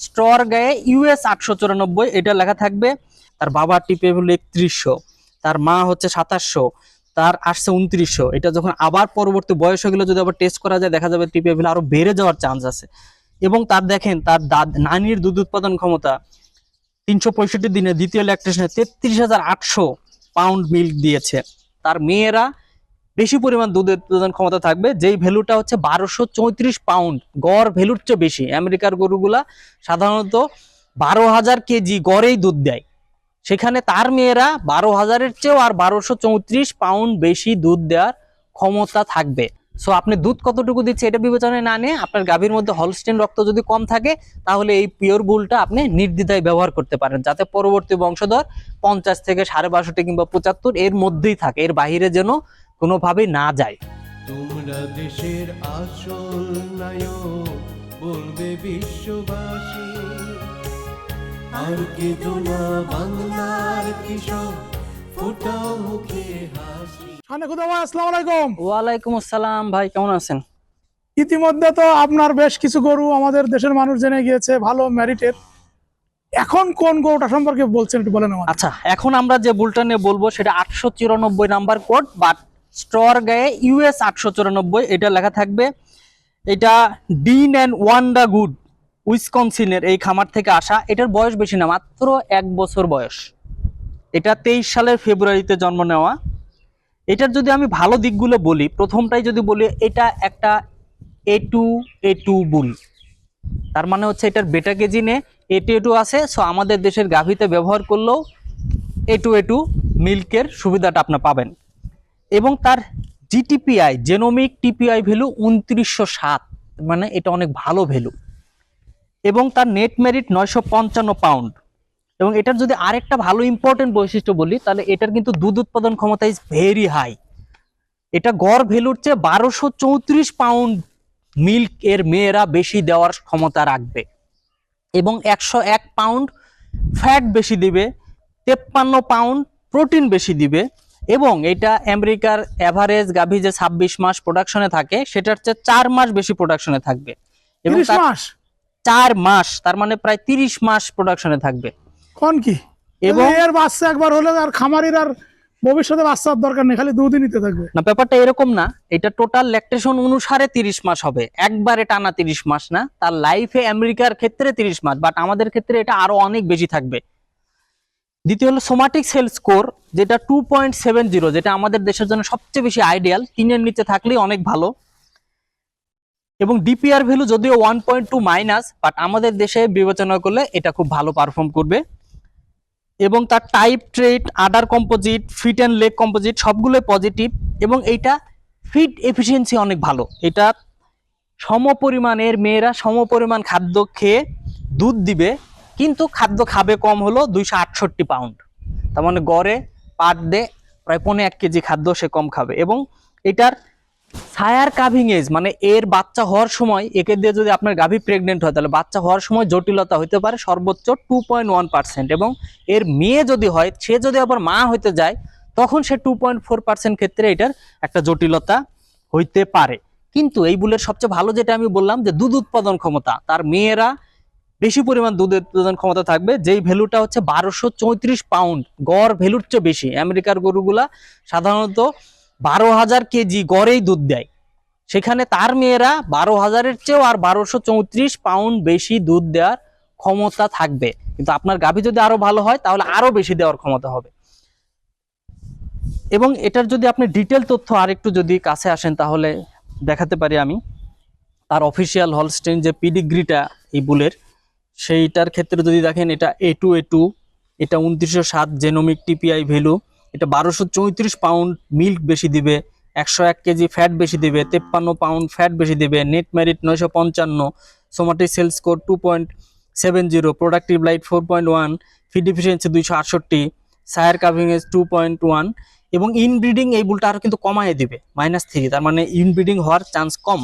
Store গায়ে US আটশো চুরানব্বই, এটা লেখা থাকবে, তার বাবার টিপে হলো একত্রিশশো, তার মা হচ্ছে সাতাশশো, তার আসছে উনত্রিশশো। এটা যখন আবার পরবর্তী বয়স হয়ে যদি আবার টেস্ট করা যায়, দেখা যাবে টিপে আরও বেড়ে যাওয়ার চান্স আছে। এবং তার দেখেন, তার দাদ নানির দুধ উৎপাদন ক্ষমতা তিনশো পঁয়ষট্টি দিনে, দ্বিতীয় ল্যাকটেশনে তেত্রিশ হাজার আটশো পাউন্ড মিল্ক দিয়েছে। তার মেয়েরা বেশি পরিমাণ দুধ উৎপাদন ক্ষমতা থাকবে। যেই ভ্যালুটা হচ্ছে বারোশো চৌত্রিশ পাউন্ড। গড় ভ্যালুর চেয়ে বেশি। আমেরিকার গরুগুলা সাধারণত বারো হাজার কেজি গড়েই দুধ দেয়। সেখানে তার মেয়েরা বারো হাজারের চেয়েও আর বারোশো চৌত্রিশ পাউন্ড বেশি দুধ দেওয়ার ক্ষমতা থাকবে। সো আপনি দুধ কতটুকু দিচ্ছে এটা বিবেচনায় না নিয়ে আপনার গাভীর মধ্যে হলস্টেন রক্ত যদি কম থাকে, তাহলে এই পিওর বুলটা আপনি নির্দ্বিধায় ব্যবহার করতে পারেন, যাতে পরবর্তী বংশধর পঞ্চাশ থেকে সাড়ে বাষট্টি কিংবা পঁচাত্তর এর মধ্যেই থাকে। এর বাইরে যেন কোনোভাবেই না যায়। তোমরা দেশের আসল নায়ক বলবে বিশ্ববাসী। আর কেঁদো না বাংলার কৃষক ফোটাও মুখে হাসি। আসসালামু আলাইকুম। ওয়ালাইকুম আসসালাম ভাই কেমন আছেন? ইতিমধ্যে তো আপনার বেশ কিছু গরু আমাদের দেশের মানুষ জেনে গিয়েছে ভালো ম্যারিটের এখন কোন গরুটা সম্পর্কে বলছেন একটু বলেন আচ্ছা এখন আমরা যে বুলটা নিয়ে বলব সেটা আটশো চুরানব্বই নাম্বার কোড বাট স্টর গায়ে ইউএস আটশো চুরানব্বই, এটা লেখা থাকবে। এটা ডিন অ্যান্ড ওয়ান্ডা গুড, উইসকনসিনের এই খামার থেকে আসা। এটার বয়স বেশি না, মাত্র এক বছর বয়স। এটা তেইশ সালের ফেব্রুয়ারিতে জন্ম নেওয়া। এটার যদি আমি ভালো দিকগুলো বলি, প্রথমটাই যদি বলি, এটা একটা A two A two bull. তার মানে হচ্ছে এটার বেটা কেজিনে এ টু এ টু আছে সো আমাদের দেশের গাভীতে ব্যবহার করলেও এ টু এ টু মিল্কের সুবিধাটা আপনি পাবেন। এবং তার জিটিপিআই জেনোমিক টিপিআই ভ্যালু উনত্রিশশো সাত মানে এটা অনেক ভালো ভ্যালু এবং তার নেট মেরিট নয়শো পঞ্চান্ন পাউন্ড এবং এটার যদি আরেকটা ভালো ইম্পর্টেন্ট বৈশিষ্ট্য বলি, তাহলে এটার কিন্তু দুধ উৎপাদন ক্ষমতা ইজ ভেরি হাই এটা গড় ভ্যালুর চেয়ে বারোশো চৌত্রিশ পাউন্ড মিল্ক এর মেয়েরা বেশি দেওয়ার ক্ষমতা রাখবে। এবং একশো এক পাউন্ড ফ্যাট বেশি দিবে, তেপ্পান্ন পাউন্ড প্রোটিন বেশি দিবে এবং এটা আমেরিকার অ্যাভারেজ গাভী যে ছাব্বিশ মাস প্রোডাকশনে থাকে সেটার চেয়ে চার মাস বেশি প্রোডাকশনে থাকবে। এবং মাস? চার মাস তার মানে প্রায় তিরিশ মাস প্রোডাকশনে থাকবে। কোন কি? এবং এর বাচ্চা একবার হলে আর খামারির আর ভবিষ্যতে বাচ্চার দরকার নেই খালি দুধই নিতে থাকবে। না ব্যাপারটা এরকম না এটা টোটাল ল্যাকটেশন অনুসারে তিরিশ মাস হবে। একবারে টানা তিরিশ মাস না তার লাইফে আমেরিকার ক্ষেত্রে তিরিশ মাস বাট আমাদের ক্ষেত্রে এটা আরও অনেক বেশি থাকবে। দ্বিতীয় হলো সোমাটিক সেল স্কোর যেটা টু পয়েন্ট সেভেন জিরো যেটা আমাদের দেশের জন্য সবচেয়ে বেশি আইডিয়াল তিনের নিচে থাকলেই অনেক ভালো। এবং ডিপিআর ভ্যালু যদিও one point two minus but আমাদের দেশে বিবেচনা করলে এটা খুব ভালো পারফর্ম করবে। এবং তার type trait udder composite feet and leg composite সবগুলোই পজিটিভ এবং এইটা ফিট এফিসিয়েন্সি অনেক ভালো। এটা সম পরিমাণের মেয়েরা সম পরিমাণ খাদ্য খেয়ে দুধ দিবে। কিন্তু খাদ্য খাবে কম হলো দুইশো আটষট্টি পাউন্ড তার মানে গড়ে পার ডে প্রায় পনেরো এক কেজি খাদ্য সে কম খাবে। এবং এটার সায়ার কাভিং এজ মানে এর বাচ্চা হওয়ার সময়, একে দিয়ে যদি আপনার গাভী প্রেগনেন্ট হয়, তাহলে বাচ্চা হওয়ার সময় জটিলতা হতে পারে সর্বোচ্চ টু পয়েন্ট ওয়ান পার্সেন্ট এবং এর মেয়ে যদি হয়, সে যদি আবার মা হইতে যায়, তখন সে টু পয়েন্ট ফোর পার্সেন্ট ক্ষেত্রে এটার একটা জটিলতা হইতে পারে। কিন্তু এই বুলের সবচেয়ে ভালো যেটা আমি বললাম যে দুধ উৎপাদন ক্ষমতা, তার মেয়েরা বেশি পরিমাণ দুধ উৎপাদন ক্ষমতা থাকবে, যেই ভ্যালুটা হচ্ছে বারোশো চৌত্রিশ পাউন্ড গড় ভ্যালুর চেয়ে বেশি। আমেরিকার গরুগুলা সাধারণত বারো হাজার কেজি গড়েই দুধ দেয়। সেখানে তার মেয়েরা বারো হাজারের চেয়েও আর বারোশো চৌত্রিশ পাউন্ড বেশি দুধ দেওয়ার ক্ষমতা থাকবে। কিন্তু আপনার গাভী যদি আরও ভালো হয়, তাহলে আরও বেশি দেওয়ার ক্ষমতা হবে। এবং এটার যদি আপনি ডিটেল তথ্য আরেকটু যদি কাছে আসেন, তাহলে দেখাতে পারি আমি। তার অফিসিয়াল হলস্টেন যে পিডিগ্রিটা এই বুলের সেইটার ক্ষেত্রে যদি দেখেন এটা এ টু এ টু এটা উনত্রিশশো সাত জেনোমিক টিপিআই ভ্যালু এটা বারোশো চৌত্রিশ পাউন্ড মিল্ক বেশি দিবে, একশো এক কেজি ফ্যাট বেশি দিবে, তেপ্পান্ন পাউন্ড ফ্যাট বেশি দিবে নেট ম্যারিট নয়শো পঞ্চান্ন somatic cell score two point seven zero productive life four point one feed efficiency দুইশো আটষট্টি sire calving ease two point one এবং ইনব্রিডিং এই বুলটা আরও কিন্তু কমায় দিবে মাইনাস থ্রি তার মানে ইনব্রিডিং হওয়ার চান্স কম।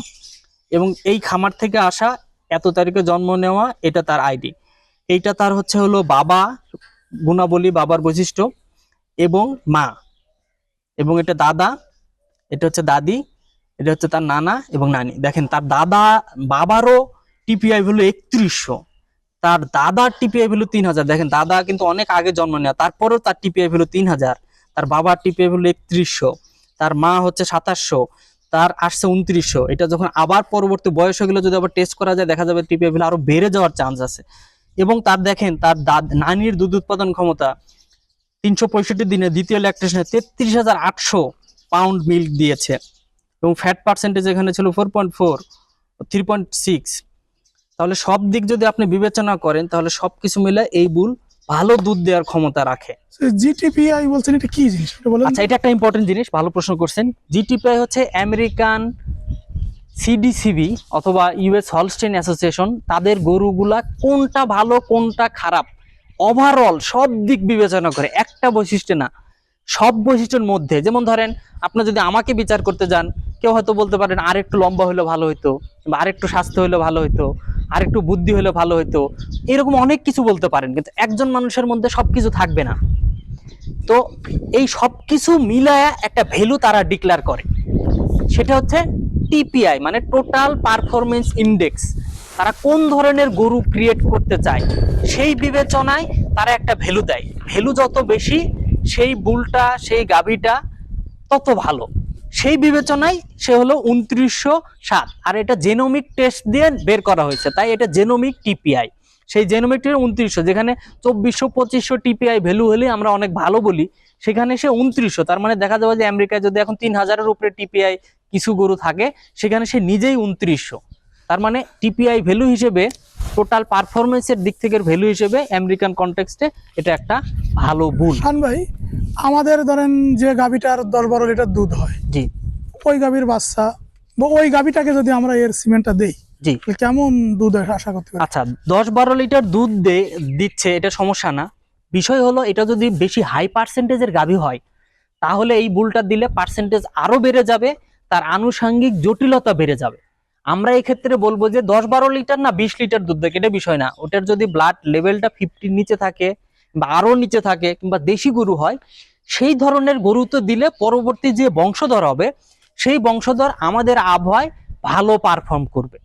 এবং এই খামার থেকে আসা এত তারিখে জন্ম নেওয়া, এটা তার আইডি। এইটা তার হচ্ছে হলো বাবা, গুণাবলী, বাবার বৈশিষ্ট্য এবং মা এবং এটা দাদা, এটা হচ্ছে দাদি, এটা হচ্ছে তার নানা এবং নানি। দেখেন তার দাদা, বাবারও টিপিআই হলো একত্রিশশো। তার দাদার টিপিআই ভ্যালু তিন হাজার। দেখেন দাদা কিন্তু অনেক আগে জন্ম নেওয়া তারপরেও তার টিপিআই ভ্যালু তিন হাজার। তার বাবার টিপিআই ভ্যালু একত্রিশশো। তার মা হচ্ছে সাতাশশো। তার আসছে উনত্রিশশো। এটা যখন আবার পরবর্তী বয়স হয়ে যদি আবার টেস্ট করা যায়, দেখা যাবে টিপিআই ভ্যালু আরও বেড়ে যাওয়ার চান্স আছে। এবং তার দেখেন, তার দাদ, নানির দুধ উৎপাদন ক্ষমতা তিনশো পঁয়ষট্টি দিনে দ্বিতীয় ল্যাকটেশনে তেত্রিশ হাজার আটশো পাউন্ড মিল্ক দিয়েছে। এবং ফ্যাট পার্সেন্টেজ এখানে ছিল four point four three point six তাহলে সব দিক যদি আপনি বিবেচনা করেন, তাহলে সব কিছু মিলে এই বুল ভালো দুধ দেওয়ার ক্ষমতা রাখে। জিটিপিআই বলছেন এটা কি জিনিস? আচ্ছা এটা একটা ইম্পর্টেন্ট জিনিস ভালো প্রশ্ন করছেন। জিটিপিআই হচ্ছে আমেরিকান সিডিসিবি অথবা ইউএস হলস্টেন অ্যাসোসিয়েশন তাদের গরুগুলা কোনটা ভালো কোনটা খারাপ? ওভারঅল সব দিক বিবেচনা করে একটা বৈশিষ্ট্য না সব বৈশিষ্ট্যের মধ্যে। যেমন ধরেন আপনি যদি আমাকে বিচার করতে যান কেউ হয়তো বলতে পারেন আর একটু লম্বা হলে ভালো হতো বা আরেকটু স্বাস্থ্য হলে ভালো হতো আরেকটু বুদ্ধি হলে ভালো হতো এরকম অনেক কিছু বলতে পারেন, কিন্তু একজন মানুষের মধ্যে সব কিছু থাকবে না। তো এই সব কিছু মিলায়া একটা ভ্যালু তারা ডিক্লেয়ার করে। সেটা হচ্ছে টিপিআই মানে টোটাল পারফরমেন্স ইন্ডেক্স। তারা কোন ধরনের গরু ক্রিয়েট করতে চায়, সেই বিবেচনায় তারা একটা ভ্যালু দেয়। ভ্যালু যত বেশি, সেই বুলটা, সেই গাভীটা তত ভালো। সেই বিবেচনায় সে হলো উনত্রিশশো সাত। আর এটা জেনোমিক টেস্ট দিয়ে বের করা হয়েছে, তাই এটা জেনোমিক টিপিআই সেই জেনোমিকটির উনত্রিশশো, যেখানে চব্বিশশো, পঁচিশশো টিপিআই ভ্যালু হলে আমরা অনেক ভালো বলি, সেখানে সে উনত্রিশশো, তার মানে দেখা যাবে যে আমেরিকায় যদি এখন তিন হাজারের উপরে টিপিআই কিছু গরু থাকে, সেখানে সে নিজেই উনত্রিশশো। তার মানে টিপিআই ভ্যালু হিসেবে টোটাল পারফরমেন্সের দিক থেকে ভ্যালু হিসেবে আমেরিকান কনটেক্সটে এটা একটা ভালো বুল শান ভাই আমাদের ধরেন যে গাভীটার দশ বারো লিটার দুধ হয় জি। ওই গাভীর বাচ্চা বা ওই গাভীটাকে যদি আমরা এর সিমেন্টটা দেই জি। কেমন দুধ আশা করতে পারি? আচ্ছা দশ বারো লিটার দুধ দে- দিচ্ছে এটা সমস্যা না। বিষয় হলো এটা যদি বেশি হাই পার্সেন্টেজের গাভী হয় তাহলে এই বুলটা দিলে পার্সেন্টেজ আরও বেড়ে যাবে তার আনুষাঙ্গিক জটিলতা বেড়ে যাবে। আমরা এই ক্ষেত্রে বলব যে দশ বারো লিটার না বিশ লিটার দুধ দেয়, এটা বিষয় না। ওটার যদি ব্লাড লেভেলটা ফিফটির নিচে থাকে বা আরও নিচে থাকে কিংবা দেশি গরু হয়, সেই ধরনের গরু তো দিলে পরবর্তী যে বংশধর হবে, সেই বংশধর আমাদের আবহাওয়ায় ভালো পারফর্ম করবে।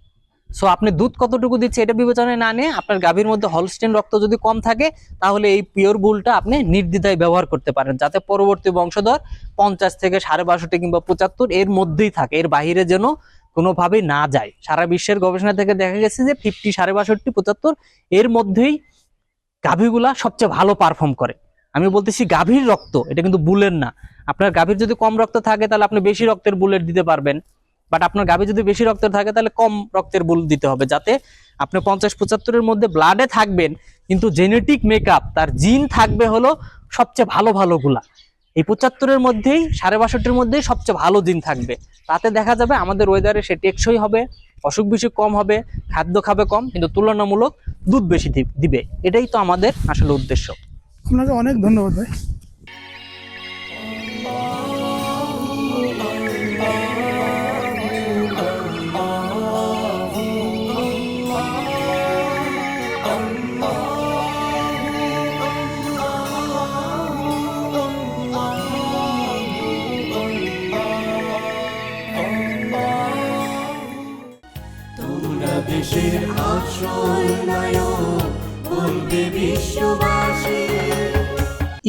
সো আপনি দুধ কতটুকু দিচ্ছে এটা বিবেচনায় না নিয়ে আপনার গাভীর মধ্যে হলস্টেন রক্ত যদি কম থাকে, তাহলে এই পিওর বুলটা আপনি নির্দ্বিধায় ব্যবহার করতে পারেন, যাতে পরবর্তী বংশধর পঞ্চাশ থেকে সাড়ে বাষট্টি কিংবা পঁচাত্তর এর মধ্যেই থাকে, এর বাইরে যেন কোনোভাবেই না যায়। সারা বিশ্বের গবেষণা থেকে দেখা গেছে যে ফিফটি সাড়ে বাষট্টি, পঁচাত্তর, এর মধ্যেই গাভীগুলা সবচেয়ে ভালো পারফর্ম করে। আমি বলতেছি গাভীর রক্ত, এটা কিন্তু বুলের না। আপনার গাভীর যদি কম রক্ত থাকে, তাহলে আপনি বেশি রক্তের বুলেট দিতে পারবেন। বাট আপনার গাভী যদি বেশি রক্তের থাকে, তাহলে কম রক্তের বুল দিতে হবে, যাতে আপনি পঞ্চাশ, পঁচাত্তরের মধ্যে ব্লাডে থাকবেন, কিন্তু জেনেটিক মেকআপ তার জিন থাকবে হলো সবচেয়ে ভালো ভালো গুলা। এই পঁচাত্তরের মধ্যেই, সাড়ে বাষট্টির মধ্যেই সবচেয়ে ভালো দিন থাকবে। তাতে দেখা যাবে আমাদের ওয়েদারে সে টেকসই হবে, অসুখ বিসুখ কম হবে, খাদ্য খাবে কম, কিন্তু তুলনামূলক দুধ বেশি দিবে। এটাই তো আমাদের আসলে উদ্দেশ্য। আপনাকে অনেক ধন্যবাদ ভাই।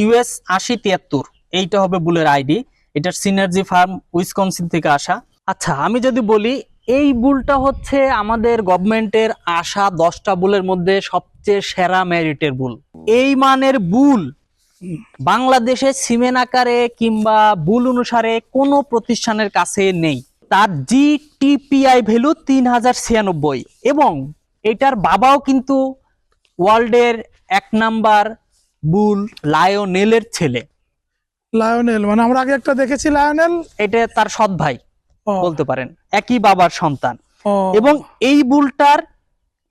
ইউএস আশি তিয়াত্তর, এইটা হবে বুলের আইডি। এটার সিনার্জি ফার্ম, উইসকনসিন থেকে আসা। আচ্ছা আমি যদি বলি, এই বুলটা হচ্ছে আমাদের গভর্নমেন্টের আসা দশটা বুলের মধ্যে সবচেয়ে সেরা মেরিটের বুল। এই মানের বুল বাংলাদেশে সিমেন আকারে কিংবা বুল অনুসারে কোনো প্রতিষ্ঠানের কাছে নেই। তার জিটিপিআই ভ্যালু তিন হাজার ছিয়ানব্বই এবং এটার বাবাও কিন্তু ওয়ার্ল্ডের এক নাম্বার বুল লায়নেলের ছেলে। লায়নেল মানে আমরা আগে একটা দেখেছি লায়নেল? এটা তার সৎ ভাই বলতে পারেন। একই বাবার সন্তান। এবং এই বুলটার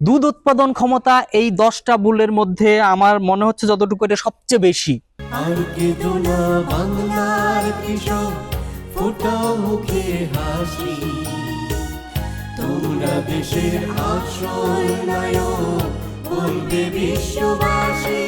দুধ উৎপাদন ক্ষমতা এই দশটা বুলের মধ্যে আমার মনে হচ্ছে যতটুকু এটা সবচেয়ে বেশি। তোমরা দেশের আসল নায়ক বলবে বিশ্ববাসী।